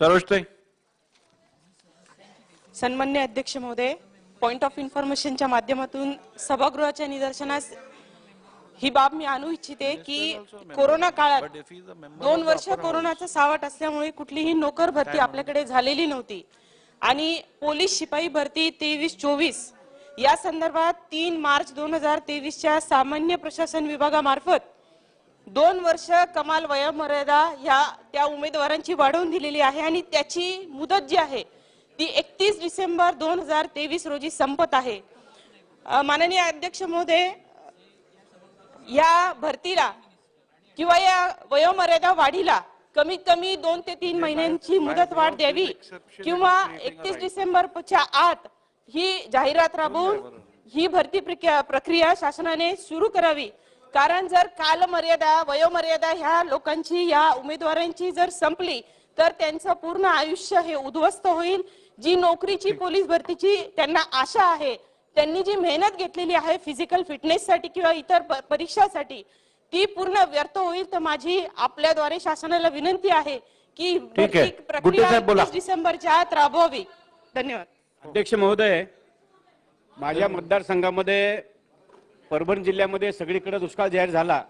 सरोजताई सन्मान्य अध्यक्ष महोदय पॉइंट ऑफ इन्फॉर्मेशनच्या माध्यमातून सभागृहाच्या निदर्शनास ही बाब मी आणू इच्छिते की कोरोना काळात दोन वर्ष कोरोनाचा सावट असल्यामुळे कुठलीही नोकर भरती आपल्याकडे झालेली नव्हती. आणि पोलीस शिपाई भरती तेवीस चोवीस या संदर्भात तीन मार्च दोन हजार तेवीसच्या सामान्य प्रशासन विभागामार्फत दोन वर्ष कमाल वयोमर्यादा ह्या त्या उमेदवारांची वाढवून दिलेली आहे आणि त्याची मुदत जी आहे ती एकतीस डिसेंबर दोन हजार तेवीस रोजी संपत आहे. माननीय अध्यक्ष महोदय या भरतीला किंवा या वयोमर्यादा वाढीला कमीत कमी दोन ते तीन महिन्यांची मुदत वाढ द्यावी किंवा एकतीस डिसेंबरच्या आत ही जाहिरात राबवून ही भरती प्रक्रिया प्रक्रिया शासनाने सुरू करावी कारण जर कालमर्यादा वयोमर्यादा ह्या लोकांची या उमेदवारांची जर संपली तर त्यांचं पूर्ण आयुष्य हे उद्ध्वस्त होईल. जी नोकरीची पोलीस भरतीची त्यांना आशा आहे त्यांनी जी मेहनत घेतलेली आहे फिजिकल फिटनेससाठी किंवा इतर परीक्षासाठी ती पूर्ण व्यर्थ होईल. तर माझी आपल्याद्वारे शासनाला विनंती आहे की. भरती प्रक्रिया साहेब बोला. 31 डिसेंबरच्या आत राबवावी. धन्यवाद. अध्यक्ष महोदय माझ्या मतदारसंघामध्ये परभणी जिल्ह्यामध्ये सगळीकडे दुष्काळ जाहीर झाला.